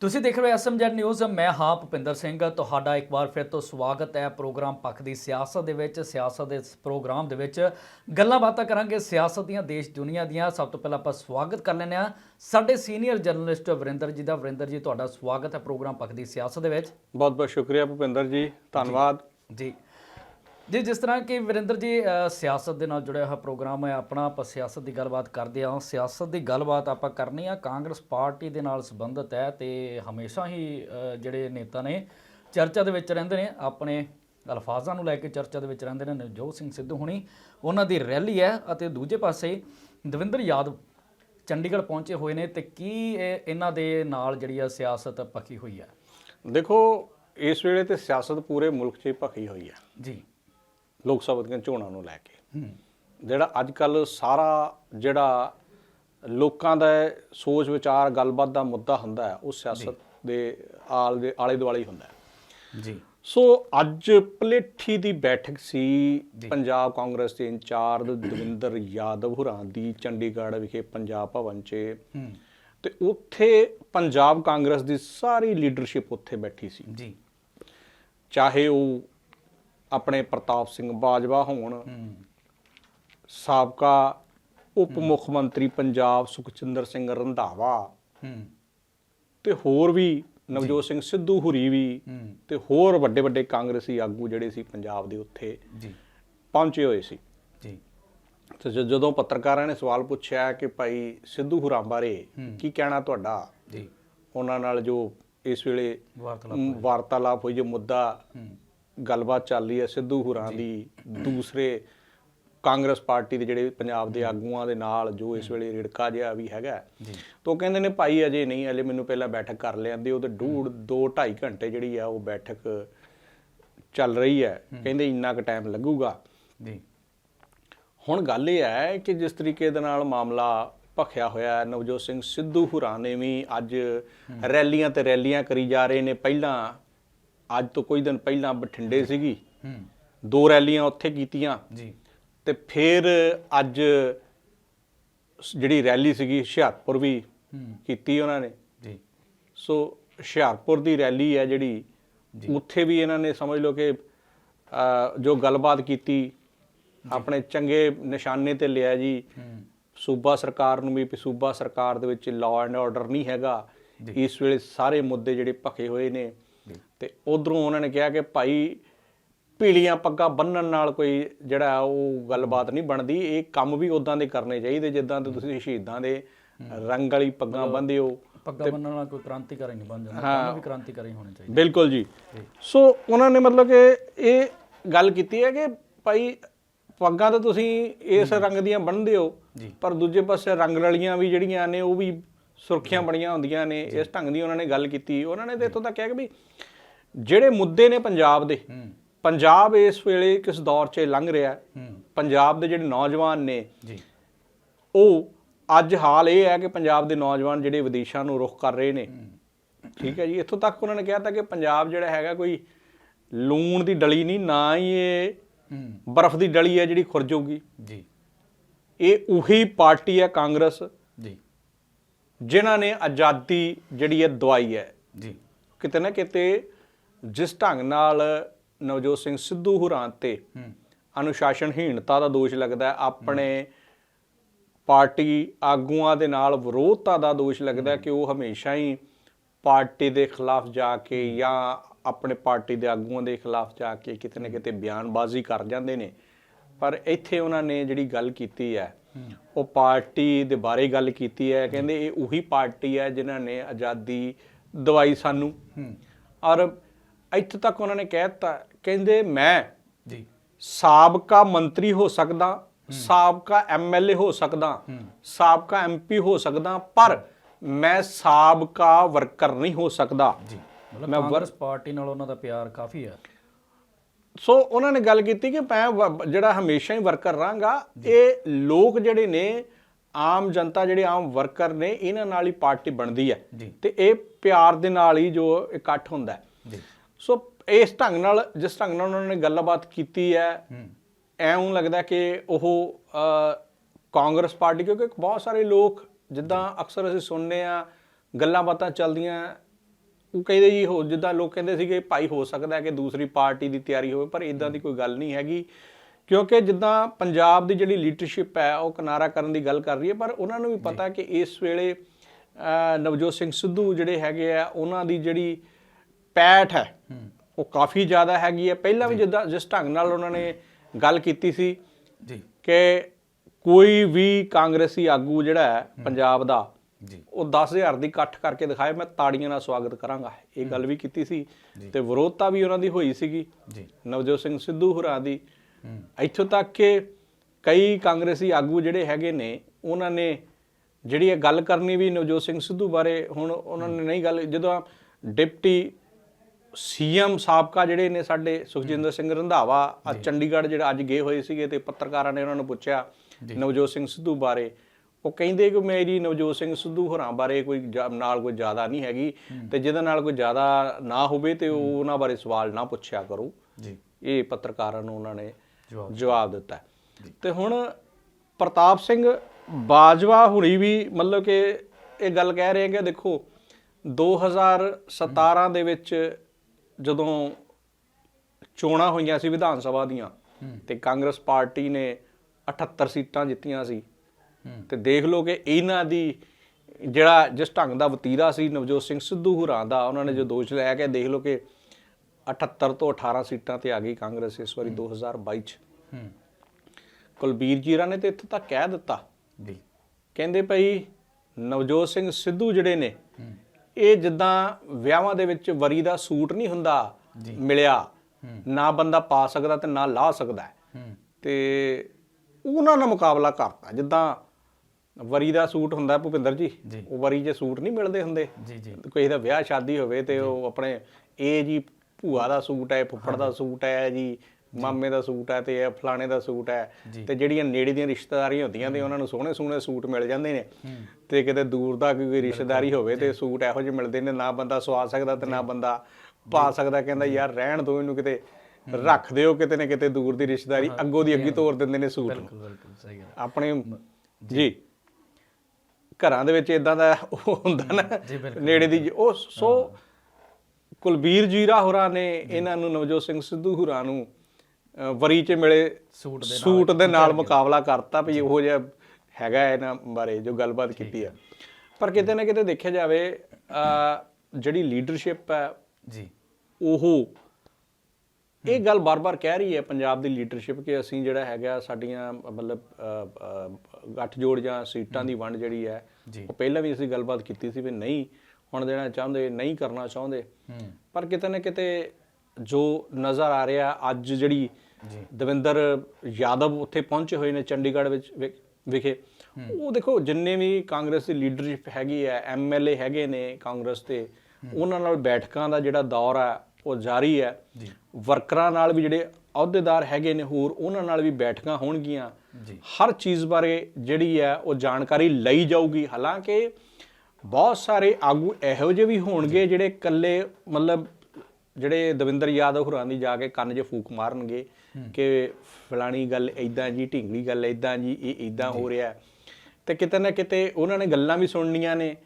ਤੁਸੀਂ ਦੇਖ ਰਹੇ ਹੋ ਐਸਐਮਜੈਡ ਨਿਊਜ਼ ਮੈਂ ਹਾਂ ਭੁਪਿੰਦਰ ਸਿੰਘ। ਤੁਹਾਡਾ ਇੱਕ ਵਾਰ ਫਿਰ ਤੋਂ ਸਵਾਗਤ ਹੈ ਪ੍ਰੋਗਰਾਮ ਪੱਖ ਦੀ ਸਿਆਸਤ ਦੇ ਵਿੱਚ। ਸਿਆਸਤ ਦੇ ਇਸ ਪ੍ਰੋਗਰਾਮ ਦੇ ਵਿੱਚ ਗੱਲਾਂ ਬਾਤਾਂ ਕਰਾਂਗੇ ਸਿਆਸਤ ਦੀਆਂ ਦੇਸ਼ ਦੁਨੀਆ ਦੀਆਂ। ਸਭ ਤੋਂ ਪਹਿਲਾਂ ਆਪਾਂ ਸਵਾਗਤ ਕਰ ਲੈਂਦੇ ਹਾਂ ਸਾਡੇ ਸੀਨੀਅਰ ਜਰਨਲਿਸਟ ਵਰਿੰਦਰ ਜੀ ਦਾ। ਵਰਿੰਦਰ ਜੀ ਤੁਹਾਡਾ ਸਵਾਗਤ ਹੈ ਪ੍ਰੋਗਰਾਮ ਪੱਖ ਦੀ ਸਿਆਸਤ ਦੇ ਵਿੱਚ। ਬਹੁਤ ਬਹੁਤ ਸ਼ੁਕਰੀਆ ਭੁਪਿੰਦਰ ਜੀ। ਧੰਨਵਾਦ। ਜੀ। ਜੀ ਜਿਸ ਤਰ੍ਹਾਂ ਕਿ ਵਿਰਿੰਦਰ ਜੀ ਸਿਆਸਤ ਦੇ ਨਾਲ ਜੁੜਿਆ ਹੋਇਆ ਪ੍ਰੋਗਰਾਮ ਹੈ ਆਪਣਾ ਆਪਾਂ ਸਿਆਸਤ ਦੀ ਗੱਲਬਾਤ ਕਰਦੇ ਹਾਂ। ਸਿਆਸਤ ਦੀ ਗੱਲਬਾਤ ਆਪਾਂ ਕਰਨੀ ਆ। ਕਾਂਗਰਸ ਪਾਰਟੀ ਦੇ ਨਾਲ ਸੰਬੰਧਿਤ ਹੈ ਤੇ ਹਮੇਸ਼ਾ ਹੀ ਜਿਹੜੇ ਨੇਤਾ ਨੇ ਚਰਚਾ ਦੇ ਵਿੱਚ ਰਹਿੰਦੇ ਨੇ ਆਪਣੇ ਅਲਫਾਜ਼ਾਂ ਨੂੰ ਲੈ ਕੇ ਚਰਚਾ ਦੇ ਵਿੱਚ ਰਹਿੰਦੇ ਨੇ ਨਵਜੋਤ ਸਿੰਘ ਸਿੱਧੂ ਹੁਣੀ। ਉਹਨਾਂ ਦੀ ਰੈਲੀ ਹੈ ਅਤੇ ਦੂਜੇ ਪਾਸੇ ਦਵਿੰਦਰ ਯਾਦਵ ਚੰਡੀਗੜ੍ਹ ਪਹੁੰਚੇ ਹੋਏ ਨੇ ਤੇ ਕੀ ਇਹ ਇਹਨਾਂ ਦੇ ਨਾਲ ਜਿਹੜੀ ਆ ਸਿਆਸਤ ਪੱਕੀ ਹੋਈ ਹੈ? ਦੇਖੋ ਇਸ ਵੇਲੇ ਤੇ ਸਿਆਸਤ ਪੂਰੇ ਮੁਲਕ 'ਚ ਭਖੀ ਹੋਈ ਹੈ। ਜੀ। ਲੋਕ ਸਭਾ ਦੀਆਂ ਚੋਣਾਂ ਨੂੰ ਲੈ ਕੇ। ਜਿਹੜਾ ਅੱਜ ਕੱਲ ਸਾਰਾ ਜਿਹੜਾ ਲੋਕਾਂ ਦਾ ਸੋਚ ਵਿਚਾਰ ਗੱਲਬਾਤ ਦਾ ਮੁੱਦਾ ਹੁੰਦਾ ਹੈ ਉਹ ਸਿਆਸਤ ਦੇ ਆਲ ਦੇ ਆਲੇ ਦੁਆਲੇ ਹੀ ਹੁੰਦਾ ਹੈ। ਜੀ। ਸੋ ਅੱਜ ਪਲੇਠੀ ਦੀ ਬੈਠਕ ਸੀ ਪੰਜਾਬ ਕਾਂਗਰਸ ਦੇ ਇੰਚਾਰਜ ਦਵਿੰਦਰ ਯਾਦਵ ਹੁਰਾਂ ਦੀ ਚੰਡੀਗੜ੍ਹ ਵਿਖੇ ਪੰਜਾਬ ਭਵਨ 'ਚ। ਤੇ ਉੱਥੇ ਪੰਜਾਬ ਕਾਂਗਰਸ ਦੀ ਸਾਰੀ ਲੀਡਰਸ਼ਿਪ ਉੱਥੇ ਬੈਠੀ ਸੀ। ਜੀ। ਚਾਹੇ ਉਹ ਆਪਣੇ ਪ੍ਰਤਾਪ ਸਿੰਘ ਬਾਜਵਾ ਹੋਣ। ਸਾਬਕਾ ਉਪ ਮੁੱਖ ਮੰਤਰੀ ਪੰਜਾਬ ਸੁਖਚੰਦਰ ਸਿੰਘ ਰੰਧਾਵਾ। ਤੇ ਹੋਰ ਵੀ ਨਵਜੋਤ ਸਿੰਘ ਸਿੱਧੂ ਹੁਰੀ ਵੀ। ਤੇ ਹੋਰ ਵੱਡੇ ਵੱਡੇ ਕਾਂਗਰਸੀ ਆਗੂ ਜਿਹੜੇ ਸੀ ਪੰਜਾਬ ਦੇ ਉੱਥੇ ਜੀ। ਪਹੁੰਚੇ ਹੋਏ ਸੀ। ਜੀ। ਤੇ ਜਦੋਂ ਪੱਤਰਕਾਰਾਂ ਨੇ ਸਵਾਲ ਪੁੱਛਿਆ ਕਿ ਭਾਈ ਸਿੱਧੂ ਹੁਰਾਂ ਬਾਰੇ। ਕੀ ਕਹਿਣਾ ਤੁਹਾਡਾ? ਜੀ। ਉਹਨਾਂ ਨਾਲ ਜੋ ਇਸ ਵੇਲੇ ਵਾਰਤਾਲਾਪ ਹੋਈ। ਜੋ ਮੁੱਦਾ ਗੱਲਬਾਤ ਚੱਲ ਰਹੀ ਹੈ ਸਿੱਧੂ ਹੁਰਾਂ ਦੀ ਦੂਸਰੇ ਕਾਂਗਰਸ ਪਾਰਟੀ ਦੇ ਜਿਹੜੇ ਪੰਜਾਬ ਦੇ ਆਗੂਆਂ ਦੇ ਨਾਲ ਜੋ ਇਸ ਵੇਲੇ ਰਿੜਕਾ ਜਿਹਾ ਵੀ ਹੈਗਾ ਤਾਂ ਕਹਿੰਦੇ ਨੇ ਭਾਈ ਅਜੇ ਨਹੀਂ ਅਜੇ ਮੈਨੂੰ ਪਹਿਲਾਂ ਬੈਠਕ ਕਰ ਲਿਆਂਦੇ ਉਹ ਤੇ ਡੂਢ 2 2.5 ਘੰਟੇ ਜਿਹੜੀ ਆ ਉਹ ਬੈਠਕ ਚੱਲ ਰਹੀ ਹੈ। ਕਹਿੰਦੇ ਇੰਨਾ ਕੁ ਟਾਈਮ ਲੱਗੂਗਾ? ਜੀ। ਹੁਣ ਗੱਲ ਇਹ ਹੈ ਕਿ ਜਿਸ ਤਰੀਕੇ ਦੇ ਨਾਲ ਮਾਮਲਾ ਭਖਿਆ ਹੋਇਆ ਨਵਜੋਤ ਸਿੰਘ ਸਿੱਧੂ ਹੁਰਾਂ ਨੇ ਵੀ ਅੱਜ ਰੈਲੀਆਂ ਤੇ ਰੈਲੀਆਂ ਕਰੀ ਜਾ ਰਹੇ ਨੇ। ਪਹਿਲਾਂ ਅੱਜ ਤੋਂ ਕੁਝ ਦਿਨ ਪਹਿਲਾਂ ਬਠਿੰਡੇ ਸੀਗੀ। ਹੂੰ। ਦੋ ਰੈਲੀਆਂ ਉੱਥੇ ਕੀਤੀਆਂ। ਜੀ। ਤੇ ਫਿਰ ਅੱਜ ਜਿਹੜੀ ਰੈਲੀ ਸੀਗੀ ਹੁਸ਼ਿਆਰਪੁਰ ਵੀ ਹੂੰ। ਕੀਤੀ ਉਹਨਾਂ ਨੇ। ਜੀ। ਸੋ ਹੁਸ਼ਿਆਰਪੁਰ ਦੀ ਰੈਲੀ ਹੈ ਜਿਹੜੀ ਉੱਥੇ ਵੀ ਇਹਨਾਂ ਨੇ ਸਮਝ ਲਓ ਕਿ ਜੋ ਗੱਲਬਾਤ ਕੀਤੀ ਆਪਣੇ ਚੰਗੇ ਨਿਸ਼ਾਨੇ ਤੇ ਲਿਆ ਜੀ। ਸੂਬਾ ਸਰਕਾਰ ਨੂੰ ਵੀ ਸੂਬਾ ਸਰਕਾਰ ਦੇ ਵਿੱਚ ਲਾਅ ਐਂਡ ਆਰਡਰ ਨਹੀਂ ਹੈਗਾ। ਇਸ ਵੇਲੇ ਸਾਰੇ ਮੁੱਦੇ ਜਿਹੜੇ ਭਖੇ ਹੋਏ ਨੇ। ਤੇ ਉਧਰੋਂ ਉਹਨਾਂ ਨੇ ਕਿਹਾ ਕਿ ਭਾਈ ਪੀਲੀਆਂ ਪੱਗਾਂ ਬੰਨਣ ਨਾਲ ਕੋਈ ਜਿਹੜਾ ਉਹ ਗੱਲਬਾਤ ਨਹੀਂ ਬਣਦੀ ਇਹ ਕੰਮ ਵੀ ਉਦਾਂ ਦੇ ਕਰਨੇ ਚਾਹੀਦੇ ਜਿੱਦਾਂ ਤੇ ਤੁਸੀਂ ਸ਼ਹੀਦਾਂ ਦੇ ਰੰਗ ਵਾਲੀ ਪੱਗਾਂ ਬੰਨ੍ਹਦੇ ਹੋ। ਪੱਗਾ ਬੰਨਣ ਨਾਲ ਕੋਈ ਕ੍ਰਾਂਤੀਕਾਰੀ ਨਹੀਂ ਬਣ ਜਾਂਦਾ ਕੰਮ ਵੀ ਕ੍ਰਾਂਤੀਕਾਰੀ ਹੋਣੇ ਚਾਹੀਦੇ। ਬਿਲਕੁਲ ਜੀ। ਸੋ ਉਹਨਾਂ ਨੇ ਮਤਲਬ ਕਿ ਇਹ ਗੱਲ ਕੀਤੀ ਹੈ ਕਿ ਭਾਈ ਪੱਗਾਂ ਤਾਂ ਤੁਸੀਂ ਇਸ ਰੰਗ ਦੀਆਂ ਬੰਨ੍ਹਦੇ ਹੋ। ਪਰ ਦੂਜੇ ਪਾਸੇ ਰੰਗ ਰਲੀਆਂ ਵੀ ਜਿਹੜੀਆਂ ਨੇ ਉਹ ਵੀ ਸੁਰਖੀਆਂ ਬੜੀਆਂ ਹੁੰਦੀਆਂ ਨੇ ਇਸ ਢੰਗ ਦੀ ਉਹਨਾਂ ਨੇ ਗੱਲ ਕੀਤੀ। ਉਹਨਾਂ ਨੇ ਤੇ ਇੱਥੋਂ ਤੱਕ ਕਿਹਾ ਕਿ ਵੀ ਜਿਹੜੇ ਮੁੱਦੇ ਨੇ ਪੰਜਾਬ ਦੇ ਪੰਜਾਬ ਇਸ ਵੇਲੇ ਕਿਸ ਦੌਰ 'ਚ ਲੰਘ ਰਿਹਾ ਹੈ ਪੰਜਾਬ ਦੇ ਜਿਹੜੇ ਨੌਜਵਾਨ ਨੇ ਜੀ। ਉਹ ਅੱਜ ਹਾਲ ਇਹ ਹੈ ਕਿ ਪੰਜਾਬ ਦੇ ਨੌਜਵਾਨ ਜਿਹੜੇ ਵਿਦੇਸ਼ਾਂ ਨੂੰ ਰੁਖ ਕਰ ਰਹੇ ਨੇ। ਠੀਕ ਹੈ ਜੀ ਇੱਥੋਂ ਤੱਕ ਉਹਨਾਂ ਨੇ ਕਿਹਾ ਤਾਂ ਕਿ ਪੰਜਾਬ ਜਿਹੜਾ ਹੈਗਾ ਕੋਈ ਲੂਣ ਦੀ ਡਲੀ ਨਹੀਂ ਨਾ ਹੀ ਇਹ ਬਰਫ਼ ਦੀ ਡਲੀ ਹੈ ਜਿਹੜੀ ਖੁਰ ਜਾਊਗੀ। ਜੀ। ਇਹ ਉਹੀ ਪਾਰਟੀ ਹੈ ਕਾਂਗਰਸ ਜੀ। ਜਿਨ੍ਹਾਂ ਨੇ ਆਜ਼ਾਦੀ ਜਿਹੜੀ ਹੈ ਦਵਾਈ ਹੈ। ਜੀ। ਕਿਤੇ ਨਾ ਕਿਤੇ ਜਿਸ ਢੰਗ ਨਾਲ ਨਵਜੋਤ ਸਿੰਘ ਸਿੱਧੂ ਹੁਰਾਂ ਤੇ ਅਨੁਸ਼ਾਸਨਹੀਣਤਾ ਦਾ ਦੋਸ਼ ਲੱਗਦਾ ਹੈ ਆਪਣੇ ਪਾਰਟੀ ਆਗੂਆਂ ਦੇ ਨਾਲ ਵਿਰੋਧਤਾ ਦਾ ਦੋਸ਼ ਲੱਗਦਾ ਕਿ ਉਹ ਹਮੇਸ਼ਾ ਹੀ ਪਾਰਟੀ ਦੇ ਖਿਲਾਫ ਜਾ ਕੇ ਜਾਂ ਆਪਣੇ ਪਾਰਟੀ ਦੇ ਆਗੂਆਂ ਦੇ ਖਿਲਾਫ ਜਾ ਕੇ ਕਿਤੇ ਨਾ ਕਿਤੇ ਬਿਆਨਬਾਜ਼ੀ ਕਰ ਜਾਂਦੇ ਨੇ। ਪਰ ਇੱਥੇ ਉਹਨਾਂ ਨੇ ਜਿਹੜੀ ਗੱਲ ਕੀਤੀ ਹੈ ਉਹ ਪਾਰਟੀ ਦੇ ਬਾਰੇ ਗੱਲ ਕੀਤੀ ਹੈ। ਕਹਿੰਦੇ ਇਹ ਉਹੀ ਪਾਰਟੀ ਹੈ ਜਿਨ੍ਹਾਂ ਨੇ ਆਜ਼ਾਦੀ ਦਵਾਈ ਸਾਨੂੰ। ਔਰ ਇੱਥੇ ਤੱਕ ਉਹਨਾਂ ਨੇ ਕਹਿ ਦਿੱਤਾ ਕਹਿੰਦੇ ਮੈਂ ਜੀ। ਸਾਬਕਾ ਮੰਤਰੀ ਹੋ ਸਕਦਾ ਸਾਬਕਾ ਐਮਐਲਏ ਹੋ ਸਕਦਾ ਸਾਬਕਾ ਐਮਪੀ ਹੋ ਸਕਦਾ ਪਰ ਮੈਂ ਸਾਬਕਾ ਵਰਕਰ ਨਹੀਂ ਹੋ ਸਕਦਾ। ਜੀ ਮਤਲਬ ਕਾਂਗਰਸ ਪਾਰਟੀ ਨਾਲ ਉਹਨਾਂ ਦਾ ਪਿਆਰ ਕਾਫੀ ਹੈ। ਸੋ ਉਹਨਾਂ ਨੇ ਗੱਲ ਕੀਤੀ ਕਿ ਮੈਂ ਜਿਹੜਾ ਹਮੇਸ਼ਾ ਹੀ ਵਰਕਰ ਰਹਾਂਗਾ ਇਹ ਲੋਕ ਜਿਹੜੇ ਨੇ ਆਮ ਜਨਤਾ ਜਿਹੜੇ ਆਮ ਵਰਕਰ ਨੇ ਇਹਨਾਂ ਨਾਲ ਹੀ ਪਾਰਟੀ ਬਣਦੀ ਹੈ। ਤੇ ਇਹ ਪਿਆਰ ਦੇ ਨਾਲ ਹੀ ਜੋ ਇਕੱਠ ਹੁੰਦਾ ਹੈ। ਜੀ। ਸੋ ਇਸ ਢੰਗ ਨਾਲ ਜਿਸ ਢੰਗ ਨਾਲ ਉਹਨਾਂ ਨੇ ਗੱਲਬਾਤ ਕੀਤੀ ਹੈ ਐਉਂ ਲੱਗਦਾ ਕਿ ਉਹ ਕਾਂਗਰਸ ਪਾਰਟੀ ਕਿਉਂਕਿ ਬਹੁਤ ਸਾਰੇ ਲੋਕ ਜਿੱਦਾਂ ਅਕਸਰ ਅਸੀਂ ਸੁਣਨੇ ਆ ਗੱਲਾਂ ਬਾਤਾਂ ਚੱਲਦੀਆਂ ਉਹ ਕਹਿੰਦੇ ਜੀ ਹੋ ਜਿੱਦਾਂ ਲੋਕ ਕਹਿੰਦੇ ਸੀਗੇ ਭਾਈ ਹੋ ਸਕਦਾ ਕਿ ਦੂਸਰੀ ਪਾਰਟੀ ਦੀ ਤਿਆਰੀ ਹੋਵੇ ਪਰ ਇਦਾਂ ਦੀ ਕੋਈ ਗੱਲ ਨਹੀਂ ਹੈਗੀ। ਕਿਉਂਕਿ ਜਿੱਦਾਂ ਪੰਜਾਬ ਦੀ ਜਿਹੜੀ ਲੀਡਰਸ਼ਿਪ ਹੈ ਉਹ ਕਿਨਾਰਾ ਕਰਨ ਦੀ ਗੱਲ ਕਰ ਰਹੀ ਹੈ ਪਰ ਉਹਨਾਂ ਨੂੰ ਵੀ ਪਤਾ ਕਿ ਇਸ ਵੇਲੇ ਨਵਜੋਤ ਸਿੰਘ ਸਿੱਧੂ ਜਿਹੜੇ ਹੈਗੇ ਆ ਉਹਨਾਂ ਦੀ ਜਿਹੜੀ ਪੈਠ ਹੈ। ਉਹ ਕਾਫੀ ਜ਼ਿਆਦਾ ਹੈਗੀ ਹੈ। ਪਹਿਲਾਂ ਵੀ ਜਿੱਦਾਂ ਜਿਸ ਢੰਗ ਨਾਲ ਉਹਨਾਂ ਨੇ ਗੱਲ ਕੀਤੀ ਸੀ ਜੀ। ਕਿ ਕੋਈ ਵੀ ਕਾਂਗਰਸੀ ਆਗੂ ਜਿਹੜਾ ਹੈ ਪੰਜਾਬ ਦਾ ਜੀ। ਉਹ 10000 ਦੀ ਇਕੱਠ ਕਰਕੇ ਦਿਖਾਏ ਮੈਂ ਤਾੜੀਆਂ ਨਾਲ ਸਵਾਗਤ ਕਰਾਂਗਾ। ਇਹ ਗੱਲ ਵੀ ਕੀਤੀ ਸੀ ਤੇ ਵਿਰੋਧਤਾ ਵੀ ਉਹਨਾਂ ਦੀ ਹੋਈ ਸੀਗੀ। ਜੀ। ਨਵਜੋਤ ਸਿੰਘ ਸਿੱਧੂ ਹੁਰਾਂ ਦੀ। ਇੱਥੋਂ ਤੱਕ ਕਿ ਕਈ ਕਾਂਗਰਸੀ ਆਗੂ ਜਿਹੜੇ ਹੈਗੇ ਨੇ ਉਹਨਾਂ ਨੇ ਜਿਹੜੀ ਇਹ ਗੱਲ ਕਰਨੀ ਵੀ ਨਵਜੋਤ ਸਿੰਘ ਸਿੱਧੂ ਬਾਰੇ ਹੁਣ ਉਹਨਾਂ ਨੇ ਨਹੀਂ ਗੱਲ ਜਦੋਂ ਡਿਪਟੀ ਸੀਐਮ ਸਾਬਕਾ ਜਿਹੜੇ ਨੇ ਸਾਡੇ ਸੁਖਜਿੰਦਰ ਸਿੰਘ ਰੰਧਾਵਾ ਅੱਜ ਚੰਡੀਗੜ੍ਹ ਜਿਹੜਾ ਅੱਜ ਗਏ ਹੋਏ ਸੀਗੇ ਤੇ ਪੱਤਰਕਾਰਾਂ ਨੇ ਉਹਨਾਂ ਨੂੰ ਪੁੱਛਿਆ ਨਵਜੋਤ ਸਿੰਘ ਸਿੱਧੂ ਬਾਰੇ। ਉਹ ਕਹਿੰਦੇ ਕਿ ਮੇਰੀ ਨਵਜੋਤ ਸਿੰਘ ਸਿੱਧੂ ਹੋਰਾਂ ਬਾਰੇ ਕੋਈ ਜਾ- ਨਾਲ ਕੋਈ ਜ਼ਿਆਦਾ ਨਹੀਂ ਹੈਗੀ ਤੇ ਜਿਹਦੇ ਨਾਲ ਕੋਈ ਜ਼ਿਆਦਾ ਨਾ ਹੋਵੇ ਤੇ ਉਹ ਉਹਨਾਂ ਬਾਰੇ ਸਵਾਲ ਨਾ ਪੁੱਛਿਆ ਕਰੋ। ਜੀ। ਇਹ ਪੱਤਰਕਾਰਾਂ ਨੂੰ ਉਹਨਾਂ ਨੇ ਜਵਾਬ ਜਵਾਬ ਦਿੱਤਾ। ਤੇ ਹੁਣ ਪ੍ਰਤਾਪ ਸਿੰਘ ਬਾਜਵਾ ਹੁਣੀ ਵੀ ਮਤਲਬ ਕਿ ਇਹ ਗੱਲ ਕਹਿ ਰਹੇ ਕਿ ਦੇਖੋ 2017 ਦੇ ਵਿੱਚ ਜਦੋਂ ਚੋਣਾਂ ਹੋਈਆਂ ਸੀ ਵਿਧਾਨ ਸਭਾ ਦੀਆਂ ਤੇ ਕਾਂਗਰਸ ਪਾਰਟੀ ਨੇ 78 ਸੀਟਾਂ ਜਿੱਤੀਆਂ ਸੀ ਤੇ ਦੇਖ ਲਓ ਕਿ ਇਹਨਾਂ ਦੀ ਜਿਹੜਾ ਜਿਸ ਢੰਗ ਦਾ ਵਤੀਰਾ ਸੀ ਨਵਜੋਤ ਸਿੰਘ ਸਿੱਧੂ ਹੁਰਾਂ ਦਾ ਉਹਨਾਂ ਨੇ ਜੋ ਦੋਸ਼ ਲਾਇਆ ਕਿ ਦੇਖ ਲਓ ਕਿ 78 ਤੋਂ 18 ਸੀਟਾਂ ਤੇ ਆ ਗਈ ਕਾਂਗਰਸ ਇਸ ਵਾਰੀ 2022 ਚ। ਕੁਲਬੀਰ ਜੀਰਾ ਨੇ ਤੇ ਇੱਥੋਂ ਤੱਕ ਕਹਿ ਦਿੱਤਾ। ਜੀ। ਕਹਿੰਦੇ ਭਈ ਨਵਜੋਤ ਸਿੰਘ ਸਿੱਧੂ ਜਿਹੜੇ ਨੇ ਇਹ ਜਿੱਦਾਂ ਵਿਆਹਾਂ ਦੇ ਵਿੱਚ ਵਰੀ ਦਾ ਸੂਟ ਨਹੀਂ ਹੁੰਦਾ ਮਿਲਿਆ ਨਾ ਬੰਦਾ ਪਾ ਸਕਦਾ ਤੇ ਨਾ ਲਾ ਸਕਦਾ। ਤੇ ਉਹਨਾਂ ਨਾਲ ਮੁਕਾਬਲਾ ਕਰਤਾ ਜਿੱਦਾਂ ਵਰੀ ਦਾ ਸੂਟ ਹੁੰਦਾ ਭੁਪਿੰਦਰ ਜੀ ਜੀ। ਉਹ ਵਰੀ 'ਚ ਸੂਟ ਨਹੀਂ ਮਿਲਦੇ ਹੁੰਦੇ। ਜੀ ਜੀ। ਕਿਸੇ ਦਾ ਵਿਆਹ ਸ਼ਾਦੀ ਹੋਵੇ ਤੇ ਉਹ ਆਪਣੇ ਇਹ ਜੀ ਭੂਆ ਦਾ ਸੂਟ ਹੈ ਫੁੱਫੜ ਦਾ ਸੂਟ ਹੈ ਜੀ ਮਾਮੇ ਦਾ ਸੂਟ ਹੈ ਤੇ ਇਹ ਫਲਾਣੇ ਦਾ ਸੂਟ ਹੈ ਤੇ ਜਿਹੜੀਆਂ ਨੇੜੇ ਦੀਆਂ ਰਿਸ਼ਤੇਦਾਰੀਆਂ ਹੁੰਦੀਆਂ ਤੇ ਉਹਨਾਂ ਨੂੰ ਸੋਹਣੇ ਸੋਹਣੇ ਸੂਟ ਮਿਲ ਜਾਂਦੇ ਨੇ। ਤੇ ਕਿਤੇ ਦੂਰ ਦਾ ਕੋਈ ਰਿਸ਼ਤੇਦਾਰੀ ਹੋਵੇ ਤੇ ਸੂਟ ਇਹੋ ਜਿਹੇ ਮਿਲਦੇ ਨੇ ਨਾ ਬੰਦਾ ਸਵਾ ਸਕਦਾ ਤੇ ਨਾ ਬੰਦਾ ਪਾ ਸਕਦਾ ਕਹਿੰਦਾ ਯਾਰ ਰਹਿਣ ਦੋ ਇਹਨੂੰ ਕਿਤੇ ਰੱਖ ਦਿਓ ਕਿਤੇ ਨਾ ਕਿਤੇ ਦੂਰ ਦੀ ਰਿਸ਼ਤੇਦਾਰੀ ਅੱਗੋਂ ਦੀ ਅੱਗੀ ਤੋਰ ਦਿੰਦੇ ਨੇ ਸੂਟ ਬਿਲਕੁਲ ਬਿਲਕੁਲ ਸਹੀ ਗੱਲ ਆਪਣੇ ਜੀ। ਘਰਾਂ ਦੇ ਵਿੱਚ ਇਦਾਂ ਦਾ ਉਹ ਹੁੰਦਾ ਨਾ ਨੇੜੇ ਦੀ ਉਹ ਸੋ ਕੁਲਬੀਰ ਜੀਰਾ ਹੋਰਾਂ ਨੇ ਇਹਨਾਂ ਨੂੰ ਨਵਜੋਤ ਸਿੰਘ ਸਿੱਧੂ ਹੋਰਾਂ ਨੂੰ ਵਰੀ 'ਚ ਮਿਲੇ ਸੂਟ ਦੇ ਸੂਟ ਦੇ ਨਾਲ ਮੁਕਾਬਲਾ ਕਰਤਾ ਵੀ ਉਹੋ ਜਿਹਾ ਹੈਗਾ ਇਹਨਾਂ ਬਾਰੇ ਜੋ ਗੱਲਬਾਤ ਕੀਤੀ ਹੈ। ਪਰ ਕਿਤੇ ਨਾ ਕਿਤੇ ਦੇਖਿਆ ਜਾਵੇ ਜਿਹੜੀ ਲੀਡਰਸ਼ਿਪ ਹੈ ਜੀ। ਉਹ ਇਹ ਗੱਲ ਬਾਰ-ਬਾਰ ਕਹਿ ਰਹੀ ਹੈ ਪੰਜਾਬ ਦੀ ਲੀਡਰਸ਼ਿਪ ਕਿ ਅਸੀਂ ਜਿਹੜਾ ਹੈਗਾ ਸਾਡੀਆਂ ਮਤਲਬ ਗੱਠਜੋੜ ਜਾਂ ਸੀਟਾਂ ਦੀ ਵੰਡ ਜਿਹੜੀ ਹੈ। ਉਹ ਪਹਿਲਾਂ ਵੀ ਅਸੀਂ ਗੱਲਬਾਤ ਕੀਤੀ ਸੀ ਵੀ ਨਹੀਂ ਹੁਣ ਦੇਣਾ ਚਾਹੁੰਦੇ ਨਹੀਂ ਕਰਨਾ ਚਾਹੁੰਦੇ। ਪਰ ਕਿਤੇ ਨਾ ਕਿਤੇ ਜੋ ਨਜ਼ਰ ਆ ਰਿਹਾ ਅੱਜ ਜਿਹੜੀ ਦਵਿੰਦਰ ਯਾਦਵ ਉੱਥੇ ਪਹੁੰਚੇ ਹੋਏ ਨੇ ਚੰਡੀਗੜ੍ਹ ਵਿੱਚ ਵਿਖੇ। ਉਹ ਦੇਖੋ ਜਿੰਨੇ ਵੀ ਕਾਂਗਰਸ ਦੀ ਲੀਡਰਸ਼ਿਪ ਹੈਗੀ ਹੈ ਐਮਐਲਏ ਹੈਗੇ ਨੇ ਕਾਂਗਰਸ ਦੇ ਉਹਨਾਂ ਨਾਲ ਬੈਠਕਾਂ ਦਾ ਜਿਹੜਾ ਦੌਰ ਹੈ ਉਹ ਜਾਰੀ ਹੈ। ਜੀ। ਵਰਕਰਾਂ ਨਾਲ ਵੀ ਜਿਹੜੇ ਅਹੁਦੇਦਾਰ ਹੈਗੇ ਨੇ ਹੋਰ ਉਹਨਾਂ ਨਾਲ ਵੀ ਬੈਠਕਾਂ ਹੋਣਗੀਆਂ। ਜੀ। ਹਰ ਚੀਜ਼ ਬਾਰੇ ਜਿਹੜੀ ਹੈ ਉਹ ਜਾਣਕਾਰੀ ਲਈ ਜਾਊਗੀ। ਹਾਲਾਂਕਿ ਬਹੁਤ ਸਾਰੇ ਆਗੂ ਇਹੋ ਜਿਹੇ ਵੀ ਹੋਣਗੇ ਜਿਹੜੇ ਇਕੱਲੇ ਮਤਲਬ ਜਿਹੜੇ ਦਵਿੰਦਰ ਯਾਦਵ ਹੋਰਾਂ ਦੀ ਜਾ ਕੇ ਕੰਨ 'ਚ ਫੂਕ ਮਾਰਨਗੇ। ਕਿ ਫਲਾਣੀ ਗੱਲ ਇਦਾਂ ਜੀ ਢਿੰਗਲੀ ਗੱਲ ਇਦਾਂ ਜੀ ਇਹ ਇਦਾਂ ਹੋ ਰਿਹਾ। ਤੇ ਕਿਤੇ ਨਾ ਕਿਤੇ ਉਹਨਾਂ ਨੇ ਗੱਲਾਂ ਵੀ ਸੁਣਨੀਆਂ ਨੇ।